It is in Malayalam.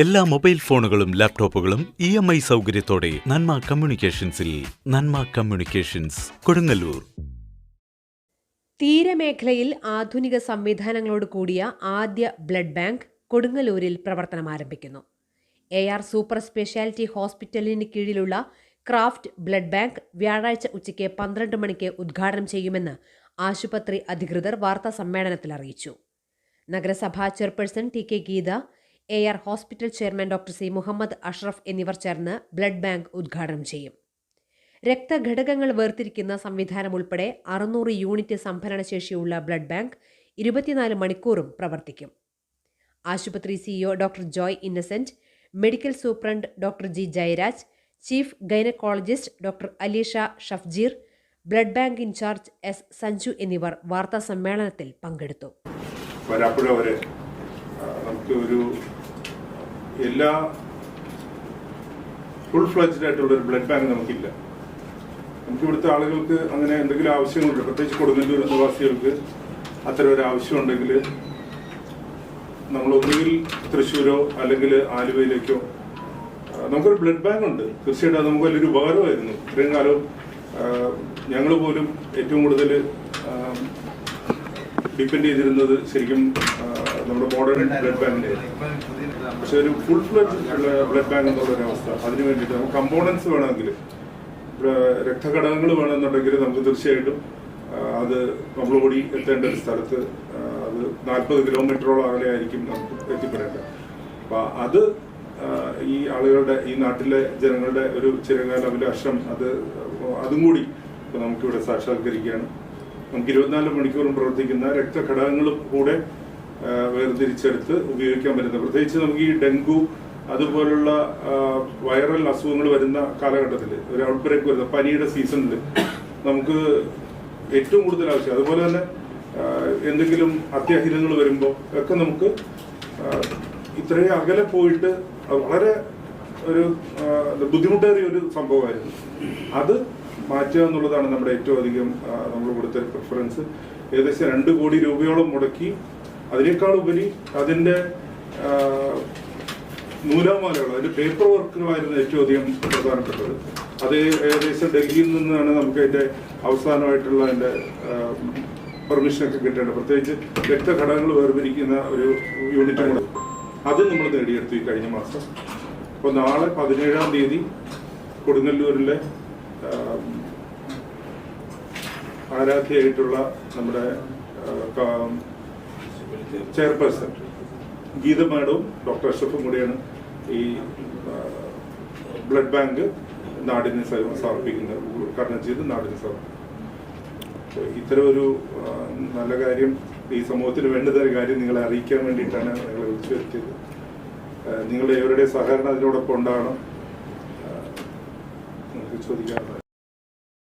എല്ലാ മൊബൈൽ ഫോണുകളും ലാപ്ടോപ്പുകളും ഇ എം ഐ സൗകര്യത്തോടെ നന്മ കമ്മ്യൂണിക്കേഷൻസിൽ നന്മ കമ്മ്യൂണിക്കേഷൻസ് കൊടുങ്ങല്ലൂർ. തീരമേഖലയിൽ ആധുനിക സംവിധാനങ്ങളോട് കൂടിയ ആദ്യ ബ്ലഡ് ബാങ്ക് കൊടുങ്ങല്ലൂരിൽ പ്രവർത്തനം ആരംഭിക്കുന്നു. എ ആർ സൂപ്പർ സ്പെഷ്യാലിറ്റി ഹോസ്പിറ്റലിന് കീഴിലുള്ള ക്രാഫ്റ്റ് ബ്ലഡ് ബാങ്ക് വ്യാഴാഴ്ച ഉച്ചയ്ക്ക് പന്ത്രണ്ട് മണിക്ക് ഉദ്ഘാടനം ചെയ്യുമെന്ന് ആശുപത്രി അധികൃതർ വാർത്താ സമ്മേളനത്തിൽ അറിയിച്ചു. നഗരസഭാ chairperson T K Geetha A R hospital chairman doctor C Muhammad Ashraf എന്നിവർ ചേർന്ന് ബ്ലഡ് ബാങ്ക് ഉദ്ഘാടനം ചെയ്യും. രക്തഘടകങ്ങൾ വേർതിരിക്കുന്ന സംവിധാനം ഉൾപ്പെടെ അറുന്നൂറ് യൂണിറ്റ് സംഭരണശേഷിയുള്ള ബ്ലഡ് ബാങ്ക് ഇരുപത്തിനാല് മണിക്കൂറും പ്രവർത്തിക്കും. ആശുപത്രി CEO doctor Joy Innocent medical superintendent doctor G Jayaraj chief gynaecologist doctor Aleesha Shafjeer blood bank incharge S Sanju എന്നിവർ വാർത്താ സമ്മേളനത്തിൽ പങ്കെടുത്തു നമുക്ക് ഒരു എല്ലാ ഫുൾ ഫ്ലഡ്ജ്ഡ് ആയിട്ടുള്ള ഒരു ബ്ലഡ് ബാങ്ക് നമുക്കില്ല. നമുക്ക് ഇവിടുത്തെ ആളുകൾക്ക് അങ്ങനെ എന്തെങ്കിലും ആവശ്യങ്ങളുണ്ട്. പ്രത്യേകിച്ച് കൊടുങ്ങല്ലൂർ നിവാസികൾക്ക് അത്തരം ഒരു ആവശ്യമുണ്ടെങ്കിൽ നമ്മൾ ഒന്നുകിൽ തൃശ്ശൂരോ അല്ലെങ്കിൽ ആലുവയിലേക്കോ നമുക്കൊരു ബ്ലഡ് ബാങ്ക് ഉണ്ട്. തീർച്ചയായിട്ടും അത് നമുക്ക് വലിയൊരു ഉപകാരമായിരുന്നു. ഇത്രയും കാലം ഞങ്ങൾ പോലും ഏറ്റവും കൂടുതൽ ഡിപ്പെൻഡ് ചെയ്തിരുന്നത് ശരിക്കും നമ്മുടെ മോഡേൺ ബ്ലഡ് ബാങ്കിന്റെ പക്ഷെ ഒരു ഫുൾ ഫ്ലഡ് ബ്ലഡ് ബാങ്ക് എന്നുള്ള ഒരു അവസ്ഥ അതിന് വേണ്ടിയിട്ട് നമുക്ക് കമ്പോണൻസ് വേണമെങ്കിൽ രക്തഘടകങ്ങൾ വേണമെന്നുണ്ടെങ്കിൽ നമുക്ക് തീർച്ചയായിട്ടും അത് നമ്മൾ ഓടി എത്തേണ്ട ഒരു സ്ഥലത്ത് അത് നാൽപ്പത് കിലോമീറ്ററോളം അകലെ ആയിരിക്കും നമുക്ക് എത്തിപ്പെടേണ്ടത്. അപ്പൊ അത് ഈ ആളുകളുടെ ഈ നാട്ടിലെ ജനങ്ങളുടെ ഒരു ചിരകാല അഭിലാഷം അത് അതും കൂടി ഇപ്പൊ നമുക്കിവിടെ സാക്ഷാത്കരിക്കുകയാണ്. നമുക്ക് ഇരുപത്തിനാല് മണിക്കൂറും പ്രവർത്തിക്കുന്ന രക്തഘടകങ്ങളും കൂടെ വേർതിരിച്ചെടുത്ത് ഉപയോഗിക്കാൻ പറ്റുന്നത് പ്രത്യേകിച്ച് നമുക്ക് ഈ ഡെങ്കു അതുപോലുള്ള വൈറൽ അസുഖങ്ങൾ വരുന്ന കാലഘട്ടത്തിൽ ഒരു ഔട്ട് ബ്രേക്ക് വരുന്ന പനിയുടെ സീസണിൽ നമുക്ക് ഏറ്റവും കൂടുതൽ ആവശ്യം അതുപോലെ തന്നെ എന്തെങ്കിലും അത്യാഹിതങ്ങൾ വരുമ്പോൾ ഒക്കെ നമുക്ക് ഇത്രയും അകലെ പോയിട്ട് വളരെ ഒരു ബുദ്ധിമുട്ടേറിയ ഒരു സംഭവമായിരുന്നു. അത് മാറ്റുക എന്നുള്ളതാണ് നമ്മുടെ ഏറ്റവും അധികം നമ്മൾ കൊടുത്ത പ്രിഫറൻസ് ഏകദേശം രണ്ട് കോടി രൂപയോളം മുടക്കി അതിനേക്കാൾ ഉപരി അതിന്റെ ആ, നൂലാമാലകൾ അതിന്റെ പേപ്പർ വർക്കുകളായിരുന്നു ഏറ്റവും അധികം പ്രധാനപ്പെട്ടത്. അത് ഏകദേശം ഡൽഹിയിൽ നിന്നാണ് നമുക്ക് അതിന്റെ അവസാനമായിട്ടുള്ള അതിന്റെ പെർമിഷനൊക്കെ കിട്ടേണ്ടത്. പ്രത്യേകിച്ച് രക്തഘടകങ്ങൾ വേർപിരിക്കുന്ന ഒരു യൂണിറ്റ് കൂടെ അത് നമ്മൾ നേടിയെടുത്തു ഈ കഴിഞ്ഞ മാസം. അപ്പോൾ നാളെ പതിനേഴാം തീയതി കൊടുങ്ങല്ലൂരിലെ ആരാധ്യയായിട്ടുള്ള നമ്മുടെ ചെയർപേഴ്സൺ. ഗീത മാഡവും ഡോക്ടർ അഷ്റഫും കൂടിയാണ് ഈ ബ്ലഡ് ബാങ്ക് നാടിന് സമർപ്പിക്കുന്നത്. ഉദ്ഘാടനം ചെയ്ത് നാടിന് സമർപ്പിക്കുന്നത്. ഇത്തരം ഒരു നല്ല കാര്യം ഈ സമൂഹത്തിന് വേണ്ടുന്ന ഒരു കാര്യം നിങ്ങളെ അറിയിക്കാൻ വേണ്ടിയിട്ടാണ് ഞങ്ങളെ വിളിച്ചു വരുത്തിയത് നിങ്ങളുടെ ഏവരുടെ സഹകരണം അതിനോടൊപ്പം ഉണ്ടാകണം. നിങ്ങൾക്ക് ചോദിക്കാറുള്ളത്